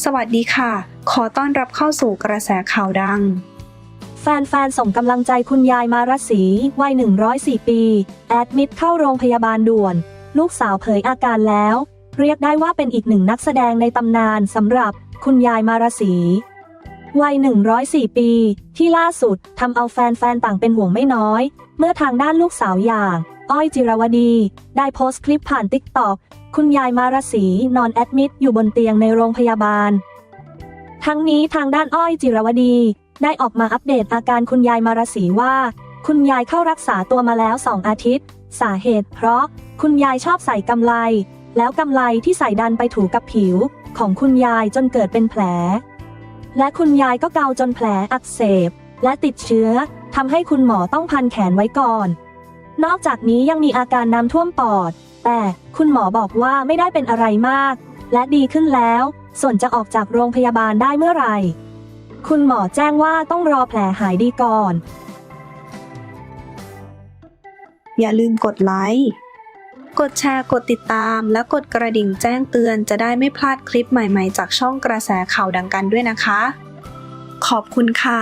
สวัสดีค่ะ ขอต้อนรับเข้าสู่กระแสข่าวดัง แฟนๆ ส่งกำลังใจคุณยายมารสีวัย 104 ปี แอดมิดเข้าโรงพยาบาลด่วน ลูกสาวเผยอาการแล้ว เรียกได้ว่าเป็นอีกหนึ่งนักแสดงในตำนานสำหรับคุณยายมารสีวัย 104 ปี ที่ล่าสุดทำเอาแฟนๆ ต่างเป็นห่วงไม่น้อย เมื่อทางด้านลูกสาวอย่าง อ้อยจิรวดี ได้โพสต์คลิปผ่านติ๊กต็อกคุณยายมารสีนอนแอดมิดอยู่บนเตียงในโรงพยาบาล ทั้งนี้ทางด้านอ้อยจิรวดี ได้ออกมาอัปเดตอาการคุณยายมารสีว่า คุณยายเข้ารักษาตัวมาแล้วสองอาทิตย์ สาเหตุเพราะคุณยายชอบใส่กำไล แล้วกำไลที่ใส่ดันไปถูกับผิว ของคุณยายจนเกิดเป็นแผล และคุณยายก็เกาจนแผลอักเสบ และติดเชื้อทำให้คุณหมอต้องพันแขนไว้ก่อน นอกจากนี้ยังมีอาการน้ำท่วมปอด แต่คุณหมอบอกว่าไม่ได้เป็นอะไรมาก และดีขึ้นแล้ว ส่วนจะออกจากโรงพยาบาลได้เมื่อไหร่ คุณหมอแจ้งว่าต้องรอแผลหายดีก่อน อย่าลืมกดไลค์ กดแชร์ กดติดตาม และกดกระดิ่งแจ้งเตือนจะได้ไม่พลาดคลิปใหม่ๆ จากช่องกระแสข่าวดังกันด้วยนะคะ ขอบคุณค่ะ